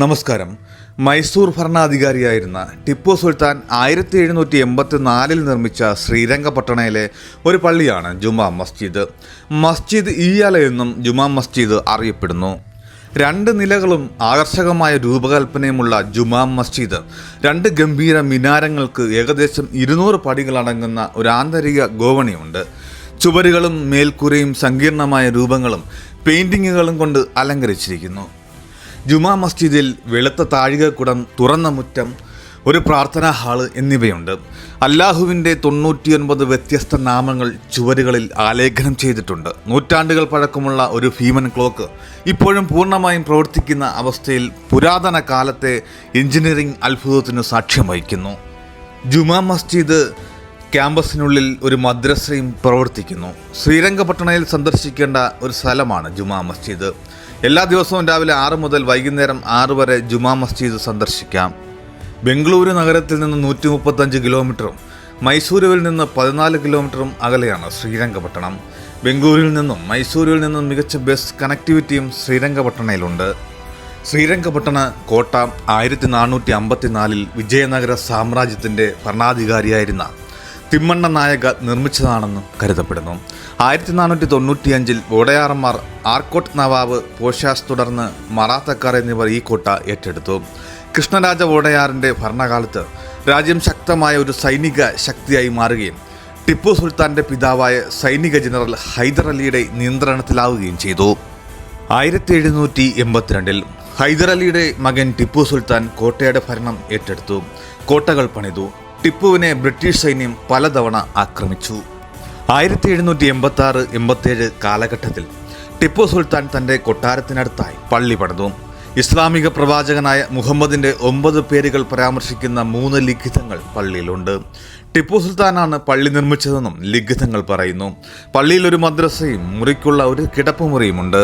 നമസ്കാരം. മൈസൂർ ഭരണാധികാരിയായിരുന്ന ടിപ്പു സുൽത്താൻ ആയിരത്തി എഴുന്നൂറ്റി എൺപത്തി നാലിൽ നിർമ്മിച്ച ശ്രീരംഗപട്ടണയിലെ ഒരു പള്ളിയാണ് ജുമാ മസ്ജിദ്. മസ്ജിദ് ഇയാല എന്നും ജുമാ മസ്ജിദ് അറിയപ്പെടുന്നു. രണ്ട് നിലകളും ആകർഷകമായ രൂപകൽപ്പനയുമുള്ള ജുമാ മസ്ജിദ് രണ്ട് ഗംഭീര മിനാരങ്ങൾക്ക് ഏകദേശം ഇരുന്നൂറ് പടികളടങ്ങുന്ന ഒരു ആന്തരിക ഗോവണിയുണ്ട്. ചുവരുകളും മേൽക്കൂരയും സങ്കീർണമായ രൂപങ്ങളും പെയിന്റിങ്ങുകളും കൊണ്ട് അലങ്കരിച്ചിരിക്കുന്നു. ജുമാ മസ്ജിദിൽ വെളുത്ത താഴികക്കുടം തുറന്ന മുറ്റം ഒരു പ്രാർത്ഥനാ ഹാൾ എന്നിവയുണ്ട്. അല്ലാഹുവിന്റെ തൊണ്ണൂറ്റിയൊൻപത് വ്യത്യസ്ത നാമങ്ങൾ ചുവരുകളിൽ ആലേഖനം ചെയ്തിട്ടുണ്ട്. നൂറ്റാണ്ടുകൾ പഴക്കമുള്ള ഒരു ഭീമൻ ക്ലോക്ക് ഇപ്പോഴും പൂർണമായും പ്രവർത്തിക്കുന്ന അവസ്ഥയിൽ പുരാതന കാലത്തെ എഞ്ചിനീയറിംഗ് അത്ഭുതത്തിന് സാക്ഷ്യം വഹിക്കുന്നു. ജുമാ മസ്ജിദ് ക്യാമ്പസിനുള്ളിൽ ഒരു മദ്രസയും പ്രവർത്തിക്കുന്നു. ശ്രീരംഗപട്ടണയിൽ സന്ദർശിക്കേണ്ട ഒരു സ്ഥലമാണ് ജുമാ മസ്ജിദ്. എല്ലാ ദിവസവും രാവിലെ ആറ് മുതൽ വൈകുന്നേരം ആറ് വരെ ജുമാ മസ്ജിദ് സന്ദർശിക്കാം. ബംഗളൂരു നഗരത്തിൽ നിന്ന് നൂറ്റി മുപ്പത്തഞ്ച് കിലോമീറ്ററും മൈസൂരുവിൽ നിന്ന് പതിനാല് കിലോമീറ്ററും അകലെയാണ് ശ്രീരംഗപട്ടണം. ബംഗളൂരിൽ നിന്നും മൈസൂരുവിൽ നിന്നും മികച്ച ബസ് കണക്ടിവിറ്റിയും ശ്രീരംഗപട്ടണയിലുണ്ട്. ശ്രീരംഗപട്ടണ കോട്ട ആയിരത്തി നാനൂറ്റി അമ്പത്തിനാലിൽ വിജയനഗര സാമ്രാജ്യത്തിന്റെ ഭരണാധികാരിയായിരുന്ന തിമ്മണ്ണ നായക നിർമ്മിച്ചതാണെന്നും കരുതപ്പെടുന്നു. ആയിരത്തി നാനൂറ്റി തൊണ്ണൂറ്റിയഞ്ചിൽ വോടയാറന്മാർ ആർക്കോട്ട് നവാബ് പോഷാസ് തുടർന്ന് മറാത്തക്കാർ എന്നിവർ ഈ കോട്ട ഏറ്റെടുത്തു. കൃഷ്ണരാജ വോടയാറിന്റെ ഭരണകാലത്ത് രാജ്യം ശക്തമായ ഒരു സൈനിക ശക്തിയായി മാറുകയും ടിപ്പു സുൽത്താന്റെ പിതാവായ സൈനിക ജനറൽ ഹൈദർ അലിയുടെ നിയന്ത്രണത്തിലാവുകയും ചെയ്തു. ആയിരത്തി എഴുന്നൂറ്റി എൺപത്തിരണ്ടിൽ ഹൈദർ അലിയുടെ മകൻ ടിപ്പു സുൽത്താൻ കോട്ടയുടെ ഭരണം ഏറ്റെടുത്തു. കോട്ടകൾ പണിതു. ടിപ്പുവിനെ ബ്രിട്ടീഷ് സൈന്യം പലതവണ ആക്രമിച്ചു. ആയിരത്തി എഴുന്നൂറ്റി എൺപത്തി ആറ് എൺപത്തേഴ് കാലഘട്ടത്തിൽ ടിപ്പു സുൽത്താൻ തന്റെ കൊട്ടാരത്തിനടുത്തായി പള്ളി പണിതു. ഇസ്ലാമിക പ്രവാചകനായ മുഹമ്മദിന്റെ ഒമ്പത് പേരുകൾ പരാമർശിക്കുന്ന മൂന്ന് ലിഖിതങ്ങൾ പള്ളിയിലുണ്ട്. ടിപ്പു സുൽത്താനാണ് പള്ളി നിർമ്മിച്ചതെന്നും ലിഖിതങ്ങൾ പറയുന്നു. പള്ളിയിൽ ഒരു മദ്രസയും മുറിക്കുള്ള ഒരു കിടപ്പുമുറിയുമുണ്ട്.